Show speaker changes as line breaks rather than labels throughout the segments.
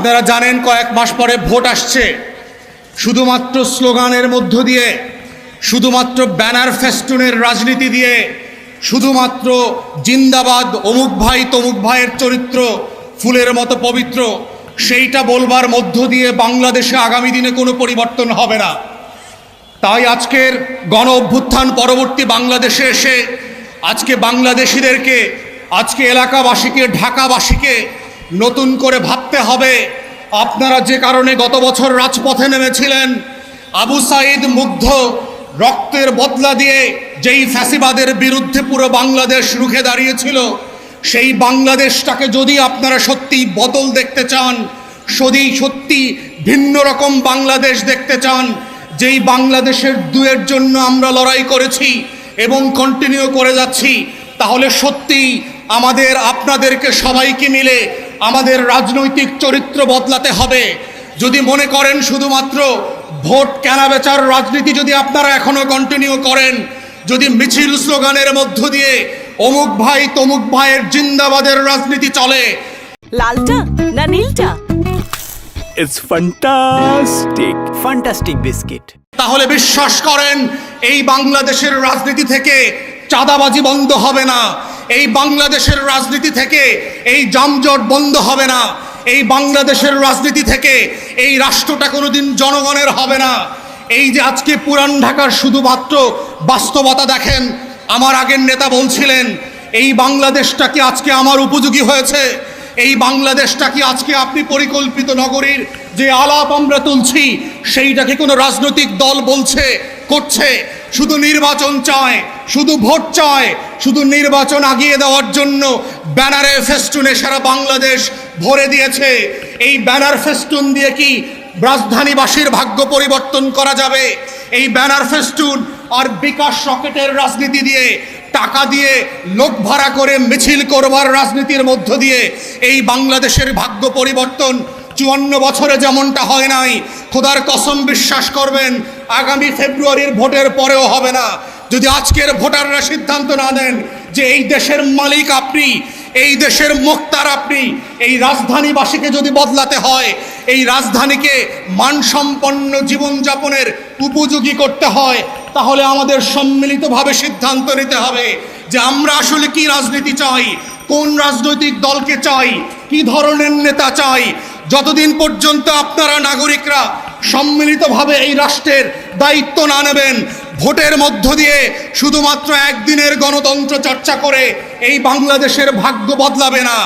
আপনারা জানেন কয়েক মাস পরে ভোট আসছে। শুধুমাত্র স্লোগানের মধ্য দিয়ে, শুধুমাত্র ব্যানার ফেস্টুনের রাজনীতি দিয়ে, শুধুমাত্র জিন্দাবাদ, অমুক ভাই তমুক ভাইয়ের চরিত্র, ফুলের মতো পবিত্র, সেইটা বলবার মধ্য দিয়ে বাংলাদেশে আগামী দিনে কোনো পরিবর্তন হবে না। তাই আজকের গণ অভ্যুত্থান পরবর্তী বাংলাদেশে এসে, আজকে বাংলাদেশিদেরকে, আজকে এলাকাবাসীকে, ঢাকাবাসীকে নতুন করে ভাবতে হবে। আপনারা যে কারণে গত বছর রাজপথে নেমেছিলেন, আবু সাইদ মুগ্ধ, রক্তের বদলা দিয়ে যেই ফ্যাসিবাদের বিরুদ্ধে পুরো বাংলাদেশ রুখে দাঁড়িয়েছিল, সেই বাংলাদেশটাকে যদি আপনারা সত্যি বদল দেখতে চান যদি সত্যি ভিন্ন রকম বাংলাদেশ দেখতে চান, যেই বাংলাদেশের দুয়ের জন্য আমরা লড়াই করেছি এবং কন্টিনিউ করে যাচ্ছি, তাহলে সত্যিই আমাদের, আপনাদেরকে সবাইকে মিলে আমাদের রাজনৈতিক চরিত্র বদলাতে হবে। যদি মনে করেন শুধুমাত্র ভোট কেনাবেচার রাজনীতি যদি আপনারা এখনও কন্টিনিউ করেন যদি মিছিল স্লোগানের মধ্য দিয়ে অমুক ভাই তমুক ভাইয়ের জিন্দাবাদের রাজনীতি চলে।
লালটা না নীলটা?
It's fantastic.
ফান্টাস্টিক বিস্কিট
তাহলে বিশ্বাস করেন এই বাংলাদেশের রাজনীতি থেকে চাঁদাবাজি বন্ধ হবে না। এই বাংলাদেশের রাজনীতি থেকে এই জামজট বন্ধ হবে না। এই বাংলাদেশের রাজনীতি থেকে এই রাষ্ট্রটা কোনোদিন জনগণের হবে না। এই যে আজকে পুরান ঢাকার শুধুমাত্র বাস্তবতা দেখেন, আমার আগের নেতা বলছিলেন, এই বাংলাদেশটা কি আজকে আমার উপযোগী হয়েছে? এই বাংলাদেশটা কি আজকে আপনি পরিকল্পিত নগরীর যে আলাপ আমরা তুলছি সেইটাকে কোনো রাজনৈতিক দল বলছে, করছে? শুধু নির্বাচন চায়, শুধু ভোট চায়, শুধু নির্বাচন আগিয়ে দেওয়ার জন্য ব্যানারে ফেস্টুনে সারা বাংলাদেশ ভরে দিয়েছে। এই ব্যানার ফেস্টুন দিয়ে কি রাজধানীবাসীর ভাগ্য পরিবর্তন করা যাবে? এই ব্যানার ফেস্টুন আর বিকাশ রকেটের রাজনীতি দিয়ে, টাকা দিয়ে, লোক ভাড়া করে মিছিল করবার রাজনীতির মধ্য দিয়ে এই বাংলাদেশের ভাগ্য পরিবর্তন চুয়ান্ন বছরে যেমনটা হয় নাই, খোদার কসম বিশ্বাস করবেন আগামী ফেব্রুয়ারির ভোটের পরেও হবে না। যদি আজকের ভোটাররা সিদ্ধান্ত না নেন যে এই দেশের মালিক আপনি, এই দেশের মুক্তার আপনি, এই রাজধানীবাসীকে যদি বদলাতে হয়, এই রাজধানীকে মানসম্পন্ন জীবনযাপনের উপযোগী করতে হয়, তাহলে আমাদের সম্মিলিতভাবে সিদ্ধান্ত নিতে হবে যে আমরা আসলে কি রাজনীতি চাই, কোন রাজনৈতিক দলকে চাই, কি ধরনের নেতা চাই। যতদিন পর্যন্ত আপনারা নাগরিকরা সম্মিলিতভাবে এই রাষ্ট্রের দায়িত্ব না নেবেন। ভোটের মধ্য দিয়ে শুধুমাত্র একদিনের গণতন্ত্র চর্চা করে এই বাংলাদেশের ভাগ্য বদলাবে না।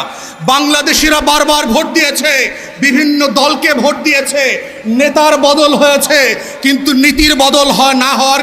বাংলাদেশিরা বারবার ভোট দিয়েছে, বিভিন্ন দলকে ভোট দিয়েছে, নেতার বদল হয়েছে, কিন্তু নীতির বদল হয় না হওয়ার